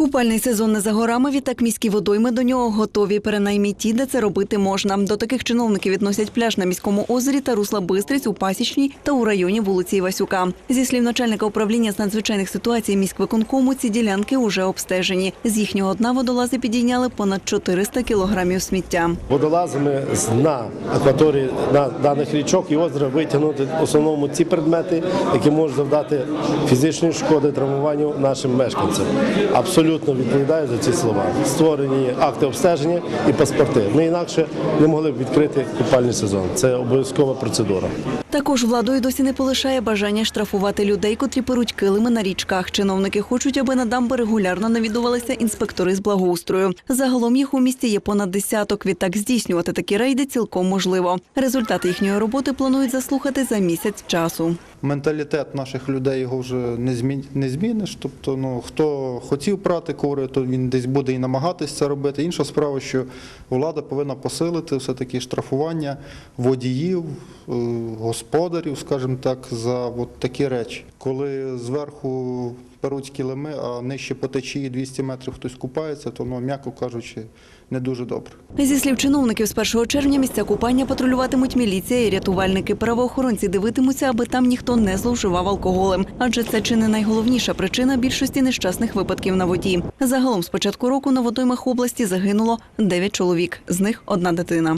Купальний сезон не за горами. Відтак міські водойми до нього готові. Перенаймі ті, де це робити можна. До таких чиновників відносять пляж на міському озері та русла Бистриць у Пасічній та у районі вулиці Івасюка. Зі слів начальника управління з надзвичайних ситуацій міськвиконкому, ці ділянки уже обстежені. З їхнього дна водолази підійняли понад 400 кілограмів сміття. Водолазами з дна акваторії на даних річок і озера витягнути в основному ті предмети, які можуть завдати фізичної шкоди травмуванню нашим мешканцям. Абсолютно відповідаю за ці слова. Створені акти обстеження і паспорти. Ми інакше не могли б відкрити купальний сезон. Це обов'язкова процедура. Також владою досі не полишає бажання штрафувати людей, котрі перуть килими на річках. Чиновники хочуть, аби на дамби регулярно навідувалися інспектори з благоустрою. Загалом їх у місті є понад десяток. Відтак здійснювати такі рейди цілком можливо. Результати їхньої роботи планують заслухати за місяць часу. Менталітет наших людей його вже не змін не зміниш. Тобто, ну хто хотів прати коври, то він десь буде і намагатись це робити. Інша справа, що влада повинна посилити все таки штрафування водіїв, е, господарів, скажімо так, за от такі речі. Коли зверху перуть килими, а нижче по течії 200 метрів хтось купається, то ну, м'яко кажучи, не дуже добре. Зі слів чиновників, з 1 червня місця купання патрулюватимуть міліція і рятувальники. Правоохоронці дивитимуться, аби там ніхто не зловживав алкоголем, адже це чи не найголовніша причина більшості нещасних випадків на воді. Загалом з початку року на водоймах області загинуло 9 чоловік, з них одна дитина.